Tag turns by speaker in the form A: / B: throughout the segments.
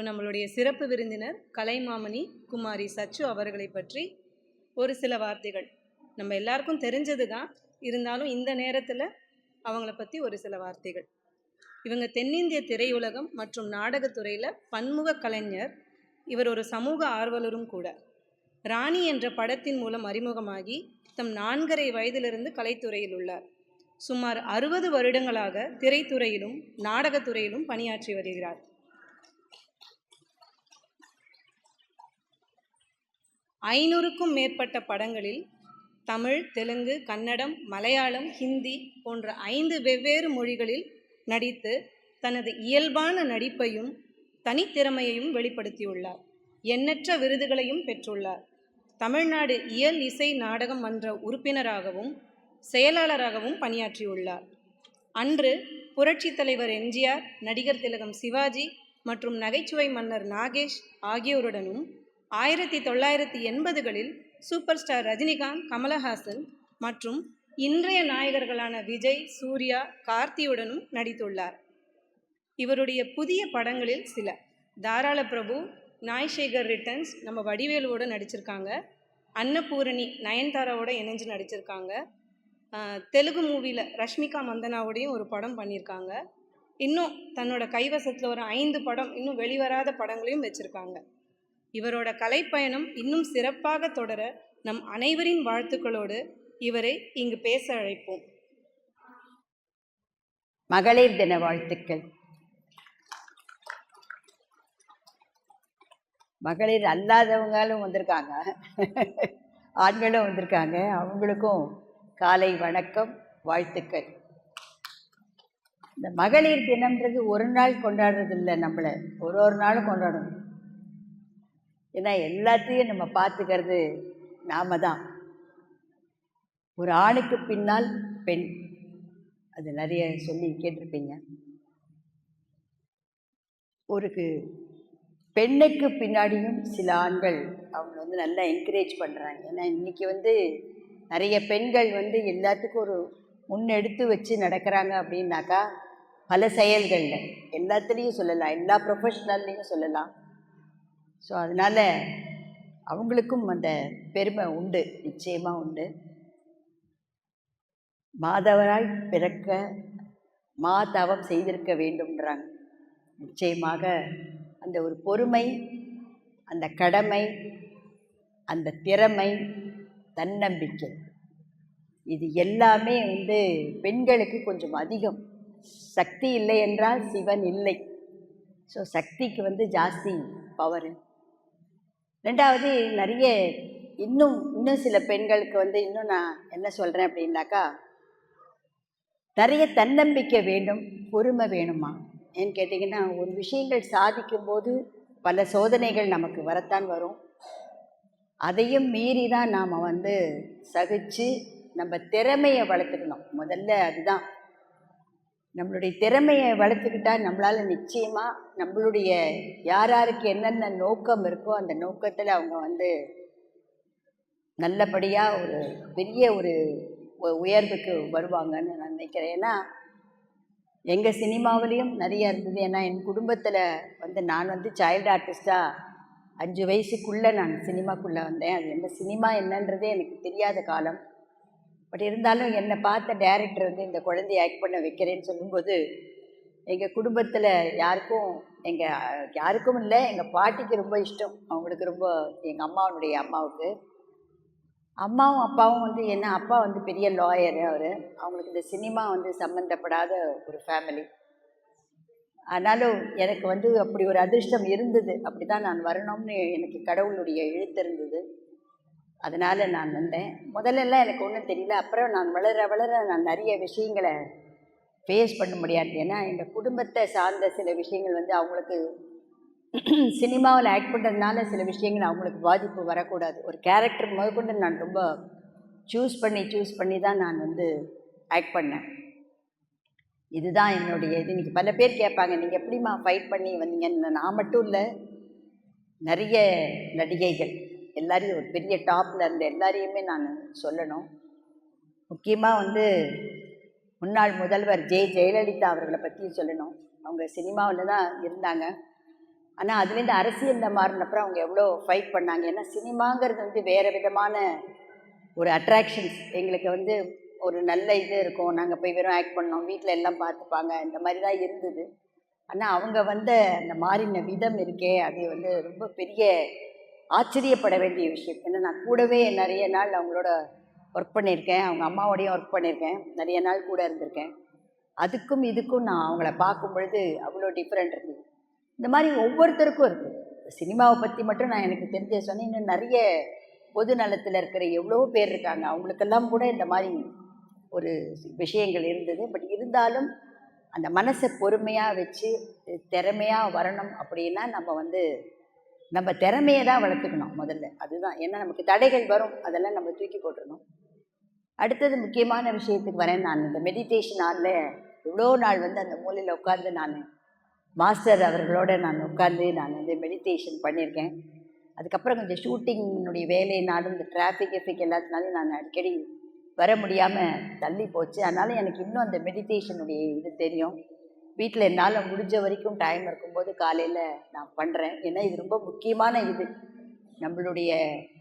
A: இப்போ நம்மளுடைய சிறப்பு விருந்தினர் கலைமாமணி குமாரி சச்சு அவர்களை பற்றி ஒரு சில வார்த்தைகள். நம்ம எல்லாருக்கும் தெரிஞ்சது தான் இருந்தாலும் இந்த நேரத்தில் அவங்கள பற்றி ஒரு சில வார்த்தைகள். இவங்க தென்னிந்திய திரையுலகம் மற்றும் நாடகத்துறையில் பன்முக கலைஞர். இவர் ஒரு சமூக ஆர்வலரும் கூட. ராணி என்ற படத்தின் மூலம் அறிமுகமாகி தம் நான்கரை வயதிலிருந்து கலைத்துறையில் உள்ளார். சுமார் அறுபது வருடங்களாக திரைத்துறையிலும் நாடகத்துறையிலும் பணியாற்றி வருகிறார். ஐநூறுக்கும் மேற்பட்ட படங்களில் தமிழ் தெலுங்கு கன்னடம் மலையாளம் ஹிந்தி போன்ற ஐந்து வெவ்வேறு மொழிகளில் நடித்து தனது இயல்பான நடிப்பையும் தனித்திறமையையும் வெளிப்படுத்தியுள்ளார். எண்ணற்ற விருதுகளையும் பெற்றுள்ளார். தமிழ்நாடு இயல் இசை நாடகம் மன்ற உறுப்பினராகவும் செயலாளராகவும் பணியாற்றியுள்ளார். அன்று புரட்சித் தலைவர் எம்ஜிஆர் நடிகர் திலகம் சிவாஜி மற்றும் நகைச்சுவை மன்னர் நாகேஷ் ஆகியோருடனும் ஆயிரத்தி தொள்ளாயிரத்தி எண்பதுகளில் சூப்பர் ஸ்டார் ரஜினிகாந்த் கமலஹாசன் மற்றும் இன்றைய நாயகர்களான விஜய் சூர்யா கார்த்தியுடனும் நடித்துள்ளார். இவருடைய புதிய படங்களில் சில. தாராள பிரபு நாய்சேகர் ரிட்டர்ன்ஸ் நம்ம வடிவேலுவோட நடிச்சிருக்காங்க. அன்னபூரணி நயன்தாராவோட இணைஞ்சு நடிச்சிருக்காங்க. தெலுங்கு மூவியில் ரஷ்மிகா மந்தனாவோடையும் ஒரு படம் பண்ணியிருக்காங்க இன்னும் தன்னோட கைவசத்தில் ஒரு ஐந்து படம் இன்னும் வெளிவராத படங்களையும் வச்சுருக்காங்க. இவரோட கலைப்பயணம் இன்னும் சிறப்பாக தொடர நம் அனைவரின் வாழ்த்துக்களோடு இவரை இங்கு பேச அழைப்போம்.
B: மகளிர் தின வாழ்த்துக்கள். மகளிர் அல்லாதவங்களும் வந்திருக்காங்க. ஆண்களும் வந்திருக்காங்க. அவங்களுக்கும் காலை வணக்கம் வாழ்த்துக்கள். இந்த மகளிர் தினம்ன்றது ஒரு நாள் கொண்டாடுறது இல்லை நம்மளை. ஒரு ஒரு நாளும் கொண்டாடணும் ஏன்னா எல்லாத்தையும் நம்ம பார்த்துக்கிறது நாம தான். ஒரு ஆணுக்கு பின்னால் பெண். அது நிறைய சொல்லி கேட்டிருப்பீங்க. ஒரு பெண்ணுக்கு பின்னாடியும் சில ஆண்கள் அவங்க வந்து நல்லா என்கரேஜ் பண்ணுறாங்க ஏன்னா இன்றைக்கி வந்து நிறைய பெண்கள் வந்து எல்லாத்துக்கும் ஒரு முன்னெடுத்து வச்சு நடக்கிறாங்க அப்படின்னாக்கா பல செயல்களில். எல்லாத்துலேயும் சொல்லலாம். எல்லா ப்ரொஃபஷ்னல்லையும் சொல்லலாம். ஸோ அதனால் அவங்களுக்கும் அந்த பெருமை உண்டு நிச்சயமாக உண்டு. மாதவராய் பிறக்க மா தவம் செய்திருக்க வேண்டும்ன்றாங்க. நிச்சயமாக அந்த ஒரு பொறுமை அந்த கடமை அந்த திறமை தன்னம்பிக்கை இது எல்லாமே வந்து பெண்களுக்கு கொஞ்சம் அதிகம். சக்தி இல்லை என்றால் சிவன் இல்லை. ஸோ சக்திக்கு வந்து ஜாஸ்தி பவர் ரெண்டாவது நிறைய இன்னும் இன்னும் சில பெண்களுக்கு வந்து இன்னும் நான் என்ன சொல்கிறேன் அப்படின்னாக்கா நிறைய தன்னம்பிக்கை வேண்டும் பொறுமை வேணுமா? ஏன்னு கேட்டிங்கன்னா ஒரு விஷயங்கள் சாதிக்கும்போது பல சோதனைகள் நமக்கு வரத்தான் வரும். அதையும் மீறி தான் நாம் வந்து சகிச்சு நம்ம திறமையை வளர்த்துக்கணும். முதல்ல அதுதான். நம்மளுடைய திறமையை வளர்த்துக்கிட்டா நம்மளால் நிச்சயமாக நம்மளுடைய யார் யாருக்கு என்னென்ன நோக்கம் இருக்கோ அந்த நோக்கத்தில் அவங்க வந்து நல்லபடியாக ஒரு பெரிய ஒரு உ- உயர்வுக்கு வருவாங்கன்னு நான் நினைக்கிறேன். ஏன்னா எங்கள் சினிமாவிலையும் நிறைய இருந்தது. ஏன்னா என் குடும்பத்தில் வந்து நான் வந்து சைல்டு ஆர்டிஸ்டாக அஞ்சு வயசுக்குள்ளே நான் சினிமாக்குள்ளே வந்தேன். அது என்ன சினிமா என்னன்றதே எனக்கு தெரியாத காலம். பட் இருந்தாலும் என்னை பார்த்த டேரக்டர் வந்து இந்த குழந்தைய ஆக்ட் பண்ண வைக்கிறேன்னு சொல்லும்போது எங்கள் குடும்பத்தில் யாருக்கும் எங்கள் யாருக்கும் இல்லை எங்கள் பாட்டிக்கு ரொம்ப இஷ்டம். அவங்களுக்கு ரொம்ப எங்கள் அம்மாவனுடைய அம்மாவுக்கு. அம்மாவும் அப்பாவும் வந்து என்ன அப்பா வந்து பெரிய லாயரு அவர். அவங்களுக்கு இந்த சினிமா வந்து சம்மந்தப்படாத ஒரு ஃபேமிலி ஆனாலும் எனக்கு வந்து அப்படி ஒரு அதிர்ஷ்டம் இருந்தது. அப்படி தான் நான் வரணும்னு எனக்கு கடவுளுடைய எழுத்து இருந்தது. அதனால் நான் வந்தேன். முதல்லலாம் எனக்கு ஒன்றும் தெரியல. அப்புறம் நான் வளர வளர நான் நிறைய விஷயங்களை ஃபேஸ் பண்ண முடியாது. ஏன்னா எங்கள் குடும்பத்தை சார்ந்த சில விஷயங்கள் வந்து அவங்களுக்கு சினிமாவில் ஆக்ட் பண்ணுறதுனால சில விஷயங்கள் அவங்களுக்கு பாதிப்பு வரக்கூடாது. ஒரு கேரக்டர் முதற்கொண்டு நான் ரொம்ப சூஸ் பண்ணி சூஸ் பண்ணி தான் நான் வந்து ஆக்ட் பண்ணேன். இதுதான் என்னுடைய இது. இன்றைக்கி பல பேர் கேட்பாங்க நீங்கள் எப்படிம்மா ஃபைட் பண்ணி வந்தீங்கன்னு? நான் மட்டும் இல்லை நிறைய நடிகைகள். எல்லாரையும் ஒரு பெரிய டாப்பில் இருந்த எல்லாரையுமே நான் சொல்லணும். முக்கியமாக வந்து முன்னாள் முதல்வர் ஜெ ஜெயலலிதா அவர்களை பற்றி சொல்லணும். அவங்க சினிமாவில் தான் இருந்தாங்க. ஆனால் அதுலேருந்து அரசியலில் மாறினப்புறம் அவங்க எவ்வளோ ஃபைட் பண்ணாங்க. ஏன்னா சினிமாங்கிறது வந்து வேறு விதமான ஒரு அட்ராக்ஷன்ஸ் எங்களுக்கு வந்து ஒரு நல்ல இது இருக்கும். நாங்கள் போய் வெறும் ஆக்ட் பண்ணோம். வீட்டில் எல்லாம் பார்த்துப்பாங்க. இந்த மாதிரி தான் இருந்தது. ஆனால் அவங்க வந்த அந்த மாறின விதம் இருக்கே. அது வந்து ரொம்ப பெரிய ஆச்சரியப்பட வேண்டிய விஷயம். ஏன்னா நான் கூடவே நிறைய நாள் அவங்களோட ஒர்க் பண்ணியிருக்கேன். அவங்க அம்மாவோடையும் ஒர்க் பண்ணியிருக்கேன். நிறைய நாள் கூட இருந்திருக்கேன். அதுக்கும் இதுக்கும் நான் அவங்கள பார்க்கும் பொழுது அவ்வளோ டிஃப்ரெண்ட் இருந்தது இந்த மாதிரி ஒவ்வொருத்தருக்கும் இருக்குது சினிமாவை பற்றி மட்டும் நான் எனக்கு தெரிஞ்ச சொன்னேன். இன்னும் நிறைய பொது நலத்தில் இருக்கிற எவ்வளோ பேர் இருக்காங்க. அவங்களுக்கெல்லாம் கூட இந்த மாதிரி ஒரு விஷயங்கள் இருந்தது. பட் இருந்தாலும் அந்த மனசை பொறுமையாக வச்சு திறமையாக வரணும் அப்படின்னா நம்ம வந்து நம்ம திறமையை தான் வளர்த்துக்கணும் முதல்ல. அதுதான். ஏன்னா நமக்கு தடைகள் வரும். அதெல்லாம் நம்ம தூக்கி போட்டுடணும் அடுத்தது முக்கியமான விஷயத்துக்கு வரேன் நான். இந்த மெடிடேஷன் ஆளில் இவ்வளோ நாள் வந்து அந்த மூலையில் உட்காந்து நான் மாஸ்டர் அவர்களோட நான் உட்காந்து நான் வந்து மெடிடேஷன் பண்ணியிருக்கேன். அதுக்கப்புறம் கொஞ்சம் ஷூட்டிங்கினுடைய வேலையினாலும் இந்த டிராஃபிக் எஃபிக் எல்லாத்தினாலும் நான் அடிக்கடி வர முடியாமல் தள்ளி போச்சு. அதனால் எனக்கு இன்னும் அந்த மெடிடேஷனுடைய இது தெரியும். வீட்டில் என்னால் முடிஞ்ச வரைக்கும் டைம் இருக்கும்போது காலையில் நான் பண்ணுறேன் ஏன்னா இது ரொம்ப முக்கியமான இது. நம்மளுடைய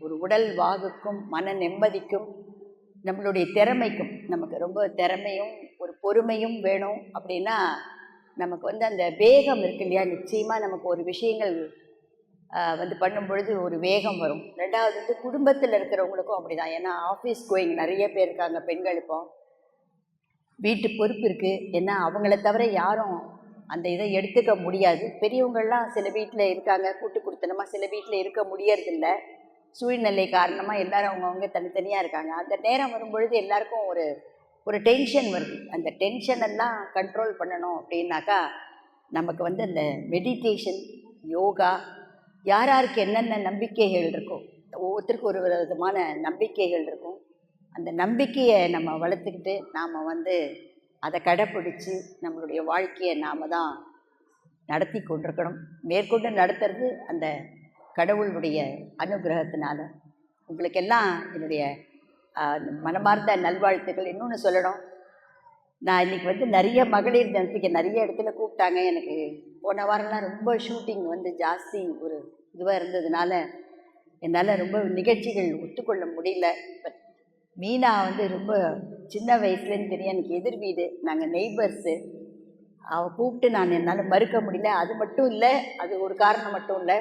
B: ஒரு உடல் வாகுக்கும் மன நிம்மதிக்கும் நம்மளுடைய திறமைக்கும் நமக்கு ரொம்ப திறமையும் ஒரு பொறுமையும் வேணும் அப்படின்னா நமக்கு வந்து அந்த வேகம் இருக்கு இல்லையா? நிச்சயமாக நமக்கு ஒரு விஷயங்கள் வந்து பண்ணும் பொழுது ஒரு வேகம் வரும். ரெண்டாவது வந்து குடும்பத்தில் இருக்கிறவங்களுக்கும் அப்படி தான் ஏன்னா ஆஃபீஸ் கோயிங் நிறைய பேர் இருக்காங்க பெண்கள் இப்போ. வீட்டு பொறுப்பு இருக்குது ஏன்னா அவங்கள தவிர யாரும் அந்த இதை எடுத்துக்க முடியாது. பெரியவங்கள்லாம் சில வீட்டில் இருக்காங்க. கூட்டு கொடுத்தனமா சில வீட்டில் இருக்க முடியறதில்ல. சூழ்நிலை காரணமாக எல்லாரும் அவங்கவுங்க தனித்தனியாக இருக்காங்க. அந்த நேரம் வரும்பொழுது எல்லாருக்கும் ஒரு ஒரு டென்ஷன் வருது. அந்த டென்ஷன் எல்லாம் கண்ட்ரோல் பண்ணணும் அப்படின்னாக்கா நமக்கு வந்து அந்த மெடிடேஷன் யோகா யார் யாருக்கு என்னென்ன நம்பிக்கைகள் இருக்கோ ஒவ்வொருத்தருக்கும் ஒரு விதமான நம்பிக்கைகள் இருக்கும். அந்த நம்பிக்கையை நம்ம வளர்த்துக்கிட்டு நாம் வந்து அதை கடைப்பிடிச்சு நம்மளுடைய வாழ்க்கையை நாம் தான் நடத்தி கொண்டிருக்கணும். மேற்கொண்டு நடத்துறது அந்த கடவுளுடைய அனுகிரகத்தினால. உங்களுக்கெல்லாம் என்னுடைய மனமார்ந்த நல்வாழ்த்துக்கள். இன்னொன்று சொல்லணும். நான் இன்றைக்கி வந்து நிறைய மகளிர் தினத்துக்கு நிறைய இடத்துல கூப்பிட்டாங்க. எனக்கு போன வாரம்லாம் ரொம்ப ஷூட்டிங் வந்து ஜாஸ்தி ஒரு இதுவாக இருந்ததுனால என்னால் ரொம்ப நிகழ்ச்சிகள் ஒத்துக்கொள்ள முடியல. பட் மீனா வந்து ரொம்ப சின்ன வயசுலேருந்து தெரியும். எனக்கு எதிர் வீடு. நாங்கள் நெய்பர்ஸு அவள் கூப்பிட்டு நான் என்னால் மறுக்க முடியல. அது மட்டும் இல்லை அது ஒரு காரணம் மட்டும் இல்லை.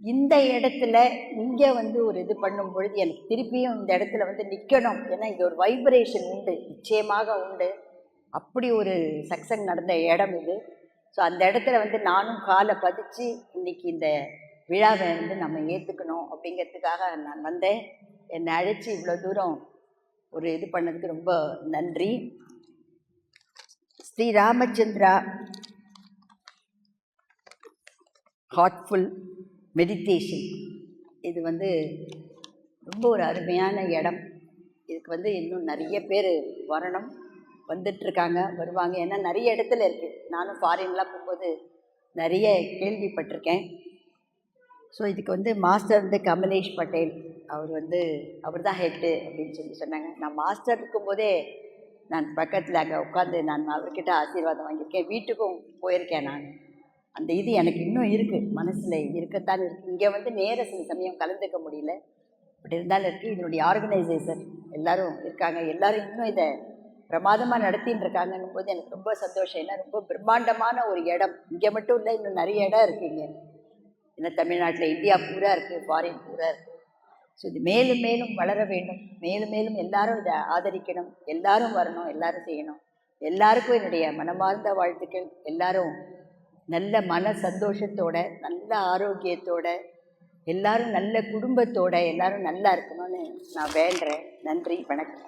B: இந்த இடத்துல இங்கே வந்து ஒரு இது பண்ணும் பொழுது எனக்கு திருப்பியும் இந்த இடத்துல வந்து நிற்கணும் ஏன்னா இங்கே ஒரு வைப்ரேஷன் உண்டு. நிச்சயமாக உண்டு. அப்படி ஒரு சக்சங் நடந்த இடம் இது. ஸோ அந்த இடத்துல வந்து நானும் காலை பதிச்சு இன்னைக்கு இந்த விழாவை வந்து நம்ம ஏற்றுக்கணும் அப்படிங்கிறதுக்காக நான் வந்தேன். என்னை அழைச்சி இவ்வளோ தூரம் ஒரு இது பண்ணதுக்கு ரொம்ப நன்றி. ஸ்ரீ ராமச்சந்திரா ஹார்ட்ஃபுல் மெடிடேஷன் இது வந்து ரொம்ப ஒரு அருமையான இடம். இதுக்கு வந்து இன்னும் நிறைய பேர் வரணும். வந்துட்டுருக்காங்க வருவாங்க. ஏன்னா நிறைய இடத்துல இருக்குது நானும் ஃபாரின்லாம் போகும்போது நிறைய கேள்விப்பட்டிருக்கேன். ஸோ இதுக்கு வந்து மாஸ்டர் வந்து கமலேஷ் பட்டேல் அவர் வந்து அவர் தான் ஹெட்டு அப்படின்னு சொல்லி சொன்னாங்க. நான் மாஸ்டர் இருக்கும்போதே நான் பக்கத்தில் அங்கே உட்காந்து நான் அவர்கிட்ட ஆசீர்வாதம் வாங்கியிருக்கேன். வீட்டுக்கும் போயிருக்கேன் நான். அந்த இது எனக்கு இன்னும் இருக்குது மனசில் இருக்கத்தான் இருக்குது இங்கே வந்து நேர சில சமயம் கலந்துக்க முடியல. பட் இருந்தாலும் இருக்குது இதனுடைய ஆர்கனைசேஷன் எல்லோரும் இருக்காங்க. எல்லோரும் இன்னும் இதை பிரமாதமாக நடத்தின்னு இருக்காங்கன்னும் போது எனக்கு ரொம்ப சந்தோஷம். ஏன்னா ரொம்ப பிரம்மாண்டமான ஒரு இடம். இங்கே மட்டும் இல்லை இன்னும் நிறைய இடம் இருக்குது இங்கே. ஏன்னா தமிழ்நாட்டில் இந்தியா பூரா இருக்குது ஃபாரின் பூரா இருக்குது ஸோ இது மேலும் மேலும் வளர வேண்டும். மேலும் மேலும் எல்லாரும் இதை ஆதரிக்கணும். எல்லாரும் வரணும் எல்லாரும் செய்யணும். எல்லாருக்கும் என்னுடைய மனமார்ந்த வாழ்த்துக்கள். எல்லாரும் நல்ல மன சந்தோஷத்தோட நல்ல ஆரோக்கியத்தோட எல்லாரும் நல்ல குடும்பத்தோட எல்லாரும் நல்லா இருக்கணும்னு நான் வேண்டுறேன். நன்றி வணக்கம்.